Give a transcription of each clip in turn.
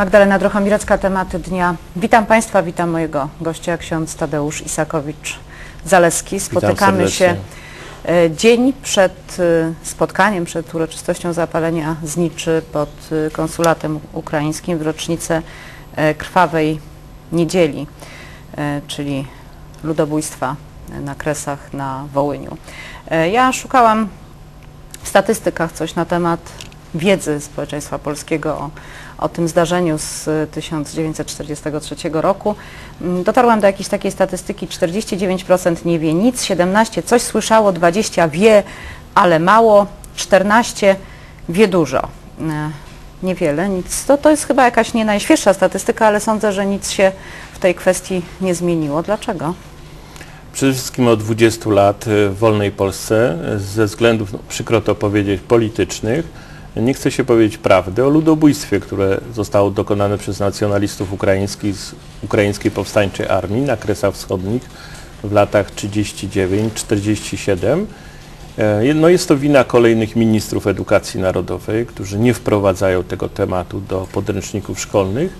Magdalena Drochomirecka, tematy dnia. Witam Państwa, witam mojego gościa, ksiądz Tadeusz Isakowicz-Zaleski. Spotykamy się e, dzień przed e, spotkaniem, przed uroczystością zapalenia zniczy pod e, konsulatem ukraińskim w rocznicę krwawej niedzieli, czyli ludobójstwa na Kresach na Wołyniu. Ja szukałam w statystykach coś na temat wiedzy społeczeństwa polskiego o, o tym zdarzeniu z y, 1943 roku. Mm, Dotarłam do jakiejś takiej statystyki, 49% nie wie nic, 17% coś słyszało, 20% wie, ale mało, 14% wie dużo. E, Niewiele, nic. To, to jest chyba jakaś nie najświeższa statystyka, ale sądzę, że nic się w tej kwestii nie zmieniło. Dlaczego? Przede wszystkim od 20 lat w wolnej Polsce e, ze względów, no, przykro to powiedzieć, politycznych, nie chce się powiedzieć prawdy o ludobójstwie, które zostało dokonane przez nacjonalistów ukraińskich z Ukraińskiej Powstańczej Armii na Kresach Wschodnich w latach 39-47. E, No jest to wina kolejnych ministrów edukacji narodowej, którzy nie wprowadzają tego tematu do podręczników szkolnych,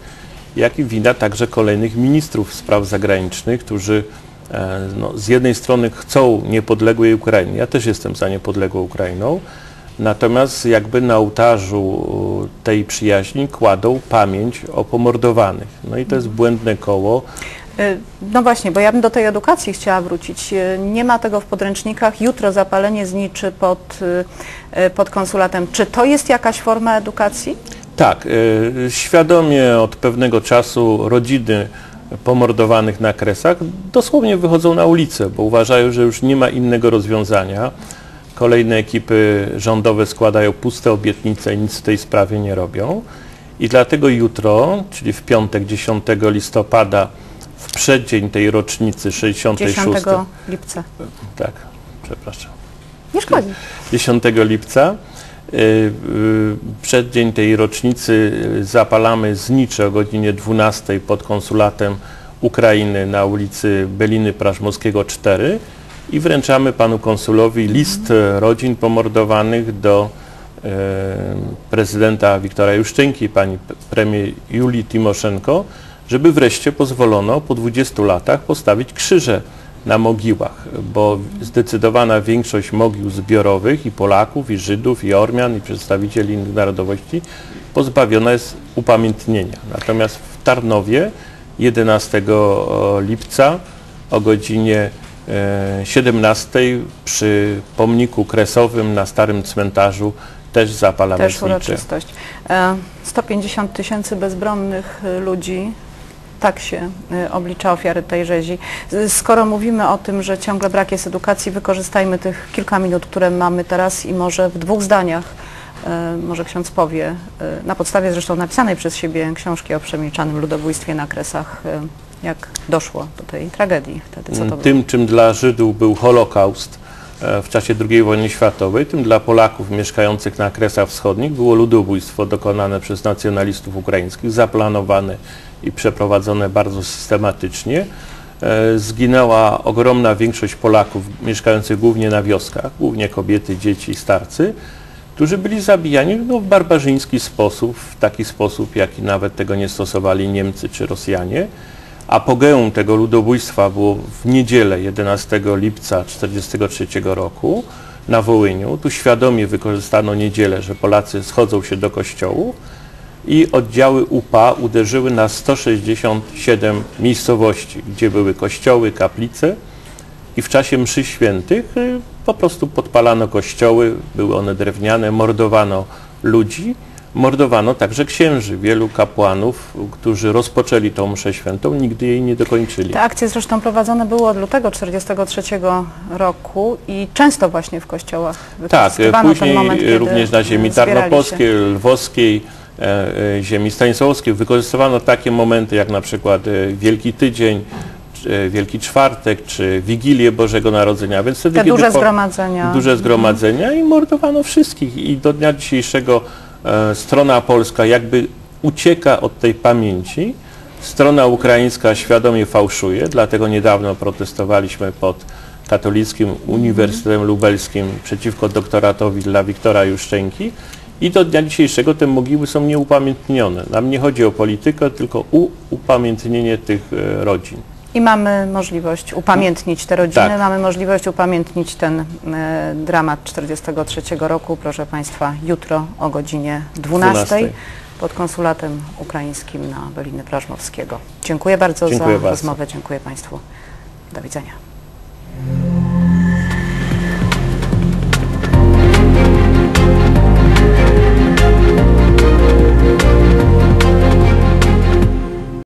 jak i wina także kolejnych ministrów spraw zagranicznych, którzy e, no, z jednej strony chcą niepodległej Ukrainy, ja też jestem za niepodległą Ukrainą, natomiast jakby na ołtarzu tej przyjaźni kładą pamięć o pomordowanych. No i to jest błędne koło. Y, No właśnie, bo ja bym do tej edukacji chciała wrócić. Y, Nie ma tego w podręcznikach. Jutro zapalenie zniczy pod, pod konsulatem. Czy to jest jakaś forma edukacji? Tak, e, świadomie od pewnego czasu rodziny pomordowanych na Kresach dosłownie wychodzą na ulicę, bo uważają, że już nie ma innego rozwiązania. Kolejne ekipy rządowe składają puste obietnice i nic w tej sprawie nie robią. I dlatego jutro, czyli w piątek 10 listopada, w przeddzień tej rocznicy 66. 10 lipca. Tak, przepraszam. Nie szkodzi. 10 lipca. y, y, Przeddzień tej rocznicy zapalamy znicze o godzinie 12 pod konsulatem Ukrainy na ulicy Beliny Prażmowskiego 4 i wręczamy panu konsulowi list e, rodzin pomordowanych do e, prezydenta Wiktora Juszczynki, pani premier Julii Timoszenko, żeby wreszcie pozwolono po 20 latach postawić krzyże na mogiłach, bo zdecydowana większość mogił zbiorowych i Polaków, i Żydów, i Ormian, i przedstawicieli innych narodowości pozbawiona jest upamiętnienia. Natomiast w Tarnowie 11 lipca o godzinie e, 17 przy pomniku kresowym na Starym Cmentarzu też zapalamy Też uroczystość. E, 150 tysięcy bezbronnych y, ludzi, tak się oblicza ofiary tej rzezi. Skoro mówimy o tym, że ciągle brak jest edukacji, wykorzystajmy tych kilka minut, które mamy teraz i może w dwóch zdaniach, e, może ksiądz powie, e, na podstawie zresztą napisanej przez siebie książki o przemilczanym ludobójstwie na Kresach, e, jak doszło do tej tragedii wtedy, co to było. Tym, czym dla Żydów był Holokaust e, w czasie II wojny światowej, tym dla Polaków mieszkających na Kresach Wschodnich było ludobójstwo dokonane przez nacjonalistów ukraińskich, zaplanowane i przeprowadzone bardzo systematycznie. E, Zginęła ogromna większość Polaków mieszkających głównie na wioskach, głównie kobiety, dzieci i starcy, którzy byli zabijani no, w barbarzyński sposób, w taki sposób, jaki nawet tego nie stosowali Niemcy czy Rosjanie. Apogeum tego ludobójstwa było w niedzielę 11 lipca 1943 roku na Wołyniu. Tu świadomie wykorzystano niedzielę, że Polacy schodzą się do kościołów i oddziały UPA uderzyły na 167 miejscowości, gdzie były kościoły, kaplice i w czasie mszy świętych y, po prostu podpalano kościoły, były one drewniane, mordowano ludzi, mordowano także księży, wielu kapłanów, którzy rozpoczęli tą mszę świętą, nigdy jej nie dokończyli. Te akcje zresztą prowadzone były od lutego 1943 roku i często właśnie w kościołach Tak, później moment, również na ziemi tarnopolskiej, lwowskiej, e, e, ziemi stanisławskiej wykorzystywano takie momenty jak na przykład e, Wielki Tydzień, Wielki Czwartek, czy Wigilię Bożego Narodzenia, więc wtedy, Te duże zgromadzenia. duże zgromadzenia i mordowano wszystkich. I do dnia dzisiejszego strona polska jakby ucieka od tej pamięci, strona ukraińska świadomie fałszuje, dlatego niedawno protestowaliśmy pod Katolickim Uniwersytetem Lubelskim przeciwko doktoratowi dla Wiktora Juszczenki I do dnia dzisiejszego te mogiły są nieupamiętnione. Nam nie chodzi o politykę, tylko upamiętnienie tych e, rodzin. I mamy możliwość upamiętnić te rodziny, Tak. mamy możliwość upamiętnić ten e, dramat 43 roku, proszę Państwa, jutro o godzinie 12, 12. pod konsulatem ukraińskim na Doliny Prażmowskiego. Dziękuję bardzo Dziękuję za bardzo. rozmowę, dziękuję Państwu. Do widzenia.